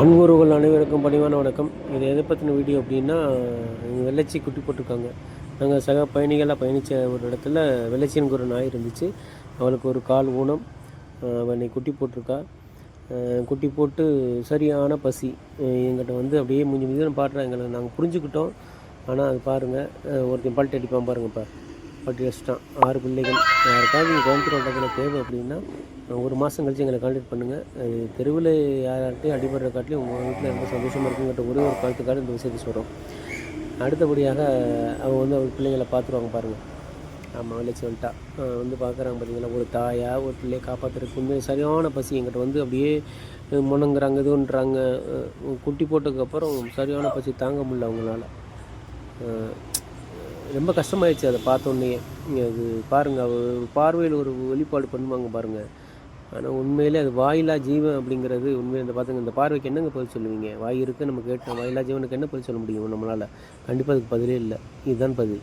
அன்புறவுகள் அனைவருக்கும் பணிவான வணக்கம். இது எதை பற்றின வீடியோ அப்படின்னா வெள்ளச்சி குட்டி போட்டிருக்காங்க. நாங்கள் சக பயணிகளாக பயணித்த ஒரு இடத்துல வெள்ளச்சின்னு ஒரு நாய் இருந்துச்சு. அவளுக்கு ஒரு கால் ஊனம். அவனை குட்டி போட்டிருக்கா. குட்டி போட்டு சரியான பசி. எங்கிட்ட வந்து அப்படியே முடிஞ்சு முடிஞ்சு பாடுறா எங்களுக்கு நாங்கள் புரிஞ்சுக்கிட்டோம். ஆனால் அது பாருங்கள் ஒருத்தன் பல்ட்டி அடிப்பான் பாருங்கப்பா பல்ட்டி அடிச்சிட்டான் ஆறு பிள்ளைகள். யாருக்காவது கோயம்புத்தூர் வட்டத்தில் தேவை அப்படின்னா ஒரு மாதம் கழித்து எங்களை கான்டாக்ட் பண்ணுங்கள் தெருவில் யார்கிட்டையும் அடிபடுற காட்டிலையும் உங்கள் வீட்டில் ரொம்ப சந்தோஷமாக இருக்குங்கிற ஒரே ஒரு கருத்துக்காக இந்த விஷயத்தை சொல்கிறோம் அடுத்தபடியாக அவங்க வந்து அவங்க பிள்ளைங்களை பார்த்துருவாங்க பாருங்கள் ஆமாம் விளைச்சி வந்துட்டா. வந்து பார்க்குறாங்க பார்த்தீங்களா ஒரு தாயாக ஒரு பிள்ளையை காப்பாற்றுறதுக்கு உண்மையை சரியான பசி எங்கிட்ட வந்து அப்படியே முணங்குறாங்க இதுன்றாங்க. குட்டி போட்டதுக்கப்புறம் சரியான பசி தாங்க முடியல அவங்களால. ரொம்ப கஷ்டமாயிடுச்சு அதை பார்த்தோன்னே. அது பாருங்கள் பார்வையில் ஒரு வெளிப்பாடு பண்ணுவாங்க பாருங்கள் ஆனால் உண்மையிலே அது வாயிலா ஜீவன் அப்படிங்கிறது உண்மையில இந்த பார்த்துங்க இந்த பார்வைக்கு என்னங்க பதில் சொல்லுவீங்க? வாய் இருக்குது நம்ம கேட்டோம். வாயிலா ஜீவனுக்கு என்ன பதில் சொல்ல முடியும் நம்மளால்? கண்டிப்பாக அதுக்கு பதிலே இல்லை. இதுதான் பதில்.